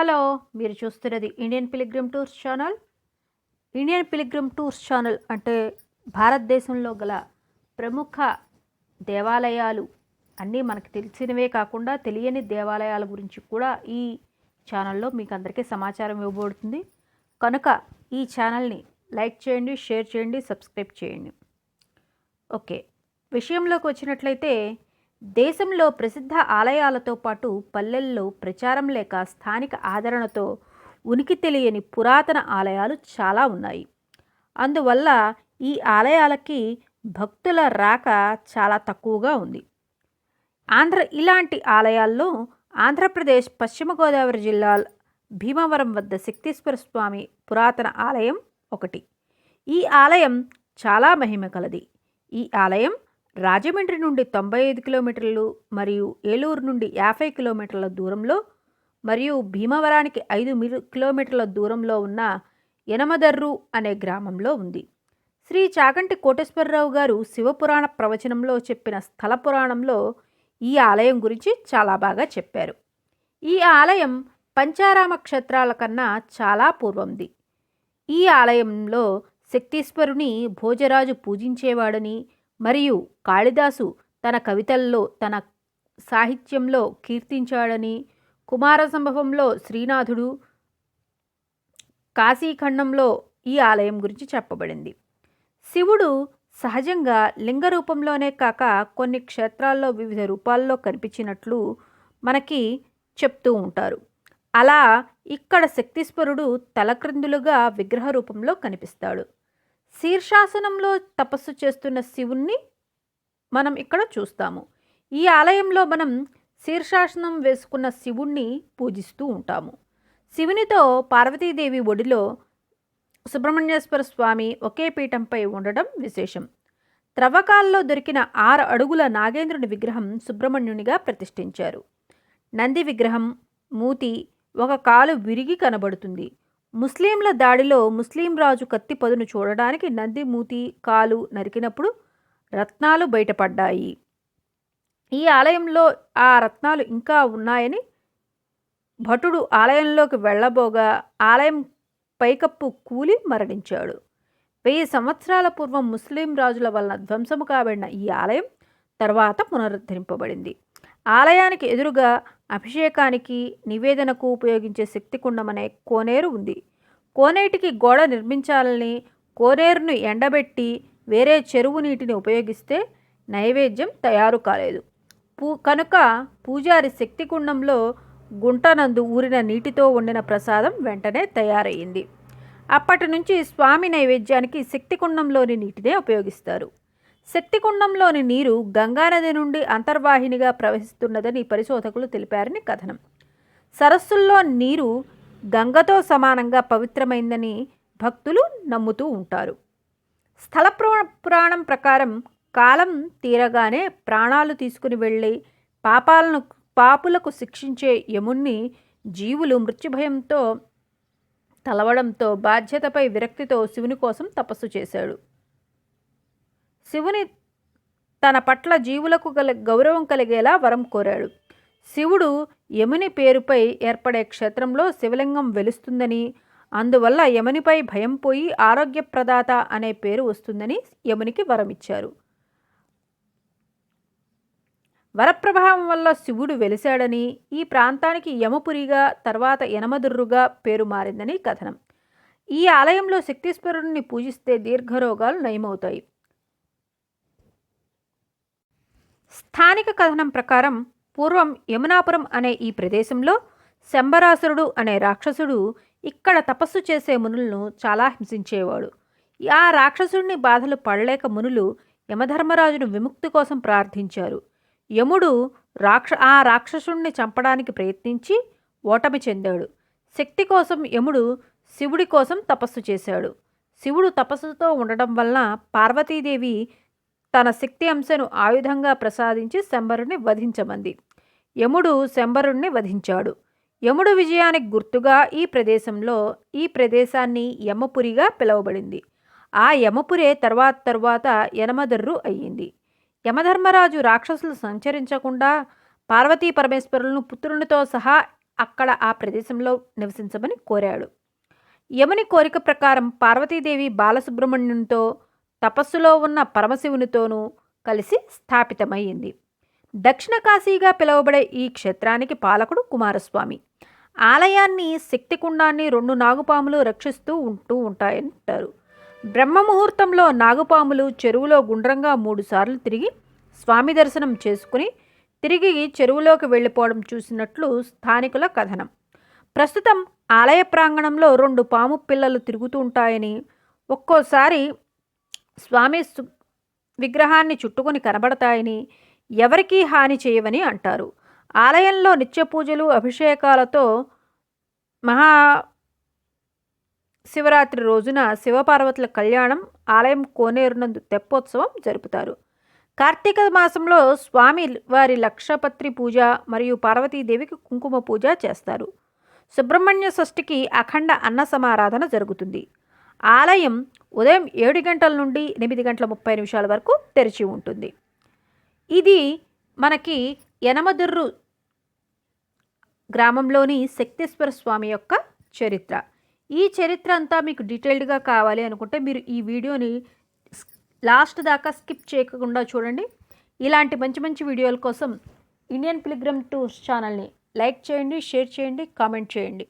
Hello మీరు చూస్తున్నది Indian pilgrim tours channel. Indian pilgrim tours channel అంటే భారతదేశంలో గల ప్రముఖ దేవాలయాలు. అన్నీ మనకు తెలిసినవే కాకుండా తెలియని దేవాలయాల గురించి కూడా ఈ ఛానల్లో మీకు అందరికీ సమాచారం ఇవ్వబడుతుంది. కనుక ఈ ఛానల్ని లైక్ చేయండి షేర్ చేయండి సబ్స్క్రైబ్ చేయండి. ఓకే విషయంలోకి వచ్చినట్లయితే దేశంలో ప్రసిద్ధ ఆలయాలతో పాటు పల్లెల్లో ప్రచారం లేక స్థానిక ఆదరణతో ఉనికి తెలియని పురాతన ఆలయాలు చాలా ఉన్నాయి. అందువల్ల ఈ ఆలయాలకి భక్తుల రాక చాలా తక్కువగా ఉంది. ఆంధ్ర ఇలాంటి ఆలయాల్లో ఆంధ్రప్రదేశ్ పశ్చిమ గోదావరి జిల్లా భీమవరం వద్ద శక్తీశ్వర స్వామి పురాతన ఆలయం ఒకటి. ఈ ఆలయం చాలా మహిమ కలది. ఈ ఆలయం రాజమండ్రి నుండి తొంభై ఐదు కిలోమీటర్లు మరియు ఏలూరు నుండి యాభై కిలోమీటర్ల దూరంలో మరియు భీమవరానికి ఐదు కిలోమీటర్ల దూరంలో ఉన్న యనమదర్రు అనే గ్రామంలో ఉంది. శ్రీ చాగంటి కోటేశ్వరరావు గారు శివపురాణ ప్రవచనంలో చెప్పిన స్థల పురాణంలో ఈ ఆలయం గురించి చాలా బాగా చెప్పారు. ఈ ఆలయం పంచారామ క్షేత్రాల కన్నా చాలా పూర్వంది. ఈ ఆలయంలో శక్తీశ్వరుని భోజరాజు పూజించేవాడని మరియు కాళిదాసు తన కవితల్లో తన సాహిత్యంలో కీర్తించాడని కుమార సంభవంలో శ్రీనాథుడు కాశీఖండంలో ఈ ఆలయం గురించి చెప్పబడింది. శివుడు సహజంగా లింగ రూపంలోనే కాక కొన్ని క్షేత్రాల్లో వివిధ రూపాల్లో కనిపించినట్లు మనకి చెప్తూ ఉంటారు. అలా ఇక్కడ శక్తిస్వరుడు తలక్రిందులుగా విగ్రహ రూపంలో కనిపిస్తాడు. శీర్షాసనంలో తపస్సు చేస్తున్న శివుణ్ణి మనం ఇక్కడ చూస్తాము. ఈ ఆలయంలో మనం శీర్షాసనం వేసుకున్న శివుణ్ణి పూజిస్తూ ఉంటాము. శివునితో పార్వతీదేవి ఒడిలో సుబ్రహ్మణ్యేశ్వర స్వామి ఒకే పీఠంపై ఉండడం విశేషం. త్రవ్వకాల్లో దొరికిన ఆరు అడుగుల నాగేంద్రుని విగ్రహం సుబ్రహ్మణ్యునిగా ప్రతిష్ఠించారు. నంది విగ్రహం మూతి ఒక కాలు విరిగి కనబడుతుంది. ముస్లింల దాడిలో ముస్లిం రాజు కత్తి పదును చూడడానికి నంది మూతి కాలు నరికినప్పుడు రత్నాలు బయటపడ్డాయి. ఈ ఆలయంలో ఆ రత్నాలు ఇంకా ఉన్నాయని భటుడు ఆలయంలోకి వెళ్ళబోగా ఆలయం పైకప్పు కూలి మరణించాడు. వెయ్యి సంవత్సరాల పూర్వం ముస్లిం రాజుల వలన ధ్వంసము కాబడిన ఈ ఆలయం తర్వాత పునరుద్ధరింపబడింది. ఆలయానికి ఎదురుగా అభిషేకానికి నివేదనకు ఉపయోగించే శక్తికుండం అనే కోనేరు ఉంది. కోనేటికి గోడ నిర్మించాలని కోనేరును ఎండబెట్టి వేరే చెరువు నీటిని ఉపయోగిస్తే నైవేద్యం తయారు కాలేదు. పూ కనుక పూజారి శక్తికుండంలో గుంటనందు ఊరిన నీటితో వండిన ప్రసాదం వెంటనే తయారయ్యింది. అప్పటి నుంచి స్వామి నైవేద్యానికి శక్తికుండంలోని నీటినే ఉపయోగిస్తారు. శక్తికుండంలోని నీరు గంగానది నుండి అంతర్వాహినిగా ప్రవహిస్తున్నదని పరిశోధకులు తెలిపారని కథనం. సరస్సుల్లో నీరు గంగతో సమానంగా పవిత్రమైందని భక్తులు నమ్ముతూ ఉంటారు. స్థల పురాణం ప్రకారం కాలం తీరగానే ప్రాణాలు తీసుకుని వెళ్ళి పాపాలను పాపులకు శిక్షించే యముణ్ణి జీవులు మృత్యుభయంతో తలవడంతో బాధ్యతపై విరక్తితో శివుని కోసం తపస్సు చేశాడు. శివుని తన పట్ల జీవులకు గల గౌరవం కలిగేలా వరం కోరాడు. శివుడు యముని పేరుపై ఏర్పడే క్షేత్రంలో శివలింగం వెలుస్తుందని అందువల్ల యమునిపై భయం పోయి ఆరోగ్యప్రదాత అనే పేరు వస్తుందని యమునికి వరమిచ్చారు. వరప్రభావం వల్ల శివుడు వెలిశాడని ఈ ప్రాంతానికి యమపురిగా తర్వాత యనమదుర్రుగా పేరు మారిందని కథనం. ఈ ఆలయంలో శక్తీశ్వరుడిని పూజిస్తే దీర్ఘరోగాలు నయమవుతాయి. స్థానిక కథనం ప్రకారం పూర్వం యమునాపురం అనే ఈ ప్రదేశంలో శంబరాసురుడు అనే రాక్షసుడు ఇక్కడ తపస్సు చేసే మునులను చాలా హింసించేవాడు. ఆ రాక్షసుడిని బాధలు పడలేక మునులు యమధర్మరాజును విముక్తి కోసం ప్రార్థించారు. యముడు రాక్ష ఆ రాక్షసుణ్ణి చంపడానికి ప్రయత్నించి ఓటమి చెందాడు. శక్తి కోసం యముడు శివుడి కోసం తపస్సు చేశాడు. శివుడు తపస్సుతో ఉండడం వలన పార్వతీదేవి తన శక్తి అంశను ఆయుధంగా ప్రసాదించి శంబరుణ్ణి వధించమంది. యముడు శంబరుణ్ణి వధించాడు. యముడు విజయానికి గుర్తుగా ఈ ప్రదేశంలో ఈ ప్రదేశాన్ని యమపురిగా పిలువబడింది. ఆ యమపురే తర్వాత తర్వాత యనమదర్రు అయ్యింది. యమధర్మరాజు రాక్షసులు సంచరించకుండా పార్వతీ పరమేశ్వరులను పుత్రునితో సహా అక్కడ ఆ ప్రదేశంలో నివసించమని కోరాడు. యముని కోరిక ప్రకారం పార్వతీదేవి బాలసుబ్రహ్మణ్యంతో తపస్సులో ఉన్న పరమశివునితోనూ కలిసి స్థాపితమైంది దక్షిణ కాశీగా పిలువబడే ఈ క్షేత్రానికి పాలకుడు కుమారస్వామి. ఆలయాన్ని శక్తికుండాన్ని రెండు నాగుపాములు రక్షిస్తూ ఉంటూ ఉంటాయంటారు. బ్రహ్మ ముహూర్తంలో నాగుపాములు చెరువులో గుండ్రంగా మూడుసార్లు తిరిగి స్వామి దర్శనం చేసుకుని తిరిగి చెరువులోకి వెళ్ళిపోవడం చూసినట్లు స్థానికుల కథనం. ప్రస్తుతం ఆలయ ప్రాంగణంలో రెండు పాము పిల్లలు తిరుగుతూ ఉంటాయని ఒక్కోసారి స్వామి విగ్రహాన్ని చుట్టుకొని కనబడతాయని ఎవరికీ హాని చేయవని అంటారు. ఆలయంలో నిత్య పూజలు అభిషేకాలతో మహా శివరాత్రి రోజున శివపార్వతుల కళ్యాణం ఆలయం కోనేరునందు తెప్పోత్సవం జరుపుతారు. కార్తీక మాసంలో స్వామి వారి లక్షపత్రి పూజ మరియు పార్వతీదేవికి కుంకుమ పూజ చేస్తారు. సుబ్రహ్మణ్య షష్ఠికి అఖండ అన్న సమారాధన జరుగుతుంది. ఆలయం ఉదయం ఏడు గంటల నుండి ఎనిమిది గంటల ముప్పై నిమిషాల వరకు తెరిచి ఉంటుంది. ఇది మనకి యనమదుర్రు గ్రామంలోని శక్తేశ్వర స్వామి యొక్క చరిత్ర. ఈ చరిత్ర అంతా మీకు డీటెయిల్డ్గా కావాలి అనుకుంటే మీరు ఈ వీడియోని లాస్ట్ దాకా స్కిప్ చేయకుండా చూడండి. ఇలాంటి మంచి మంచి వీడియోల కోసం ఇండియన్ పిలిగ్రమ్ టూర్స్ ఛానల్ని లైక్ చేయండి షేర్ చేయండి కామెంట్ చేయండి.